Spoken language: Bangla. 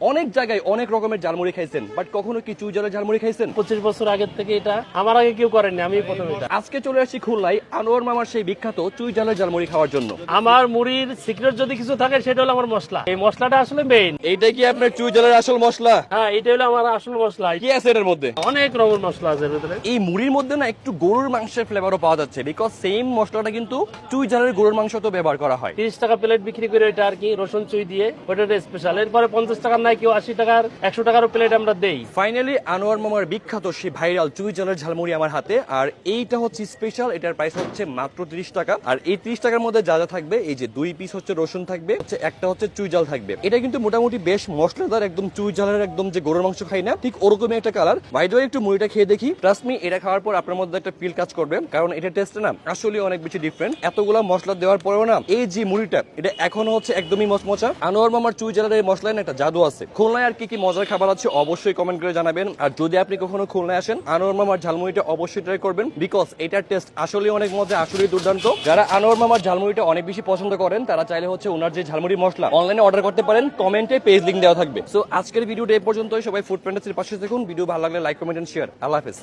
অনেক জায়গায় অনেক রকমের ঝালমুড়ি খাইছেন বাট কখনো কি চুই জলের ঝালমুড়ি খাইছেন? পঁচিশ বছর আগের থেকে এটা আমার আগে কেউ করেনি আমি প্রথম এটা। আজকে চলে আসছি খুলনায় আনোয়ার মামার সেই বিখ্যাত চুই জলের ঝালমুড়ি খাওয়ার জন্য। আমার মুড়ির সিক্রেট যদি কিছু থাকে সেটা হলো আমার মশলা। এই মশলাটা আসলে মেইন এইটাই কি আপনার চুই জলের আসল মশলা? হ্যাঁ এটা হলো আমার আসল মশলা। কি আছে এটার মধ্যে? অনেক রকমের মশলা আছে এর ভিতরে। এই মুড়ির মধ্যে না একটু গরুর মাংসের ফ্লেভারও পাওয়া যাচ্ছে বিকজ সেম মশলাটা কিন্তু চুই ঝালের গরুর মাংস তো ব্যবহার করা হয়। তিরিশ টাকা প্লেট বিক্রি করে এটা আর কি রসুন চুই দিয়ে ওটা স্পেশাল এরপরে পঞ্চাশ টাকার নাই কেউ আশি টাকার, একশো টাকার প্লেট আমরা দেই। ফাইনালি আনোয়ার মামার বিখ্যাত সেই ভাইরাল চুই ঝালমুড়ি আমার হাতে, আর এইটা হচ্ছে স্পেশাল এটার প্রাইস হচ্ছে মাত্র 30 টাকা। আর এই 30 টাকার মধ্যে যা যা থাকবে, এই যে দুই পিস হচ্ছে রসুন থাকবে একটা হচ্ছে চুই জাল থাকবে। এটা কিন্তু মোটামুটি বেশ মশলাদার, একদম চুই জালের একদম যে গরুর মাংস খাই না, ঠিক ওরকমই একটা কালার বাইরে একটু মুড়িটা খেয়ে দেখি। ট্রাস্ট মি এটা খাওয়ার পর আপনার মধ্যে একটা ফিল কাজ করবে, কারণ এটা টেস্ট না আসলে অনেক বেশি ডিফারেন্ট এতগুলা মশলা দেওয়ার পরেও না, এই যে মুড়িটা, এটা এখনও হচ্ছে একদমই মচমচা। আনোয়ার মামার চুই জালের এই মশলায় না একটা জাদু আছে। খুলনায় আর কি কি মজার খাবার আছে অবশ্যই কমেন্ট করে জানাবেন। আর যদি আপনি কখনো খুলনায় আসেন, আনোয়ার মামার ঝালমুড়িটা অবশ্যই ট্রাই করবেন। বিকজ এটার টেস্ট আসলে অনেক মজা আসলে দুর্দান্ত। যারা আনোয়ার মামার ঝালমুড়িটা অনেক বেশি পছন্দ করেন, তারা চাইলে হচ্ছে ওনার যে ঝালমুড়ি মশলা অনলাইনে অর্ডার করতে পারেন। কমেন্টে পেজ লিঙ্ক দেওয়া থাকবে। সো আজকের ভিডিওটা এই পর্যন্তই। সবাই ফুড প্যান্ডাসের পাশে দেখুন ভিডিও ভালো লাগলে লাইক কমেন্ট এন্ড শেয়ার আল্লাহ হাফেজ।